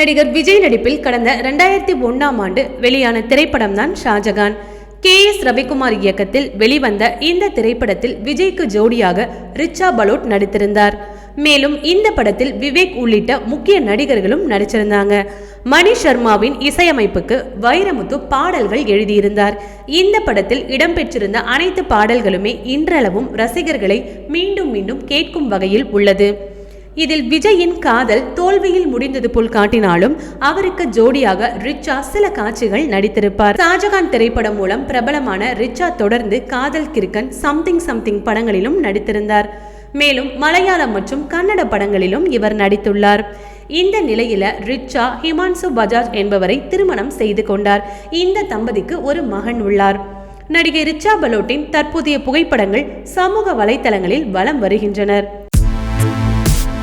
நடிகர் விஜய் நடிப்பில் கடந்த ரெண்டாயிரத்தி ஒன்னாம் ஆண்டு வெளியான திரைப்படம் தான் ஷாஜகான். கே எஸ் ரவிக்குமார் இயக்கத்தில் வெளிவந்த இந்த திரைப்படத்தில் விஜய்க்கு ஜோடியாக ரிச்சா பலோட் நடித்திருந்தார். மேலும் இந்த படத்தில் விவேக் உள்ளிட்ட முக்கிய நடிகர்களும் நடிச்சிருந்தாங்க. மணி சர்மாவின் இசையமைப்புக்கு வைரமுத்து பாடல்கள் எழுதியிருந்தார். இந்த படத்தில் இடம்பெற்றிருந்த அனைத்து பாடல்களுமே இன்றளவும் ரசிகர்களை மீண்டும் மீண்டும் கேட்கும் வகையில் உள்ளது. இதில் விஜயின் காதல் தோல்வியில் முடிந்தது போல் காட்டினாலும் அவருக்கு ஜோடியாக ரிச்சா சில காட்சிகள் நடித்திருப்பார். ஷாஜகான் திரைப்படம் மூலம் பிரபலமான ரிச்சா தொடர்ந்து காதல் கிறுக்கன் சம்திங் சம்திங் படங்களிலும் நடித்திருந்தார். மேலும் மலையாளம் மற்றும் கன்னட படங்களிலும் இவர் நடித்துள்ளார். இந்த நிலையில ரிச்சா ஹிமான்சு பஜாஜ் என்பவரை திருமணம் செய்து கொண்டார். இந்த தம்பதிக்கு ஒரு மகன் உள்ளார். நடிகை ரிச்சா பலோட்டின் தற்போதைய புகைப்படங்கள் சமூக வலைத்தளங்களில் வலம் வருகின்றனர்.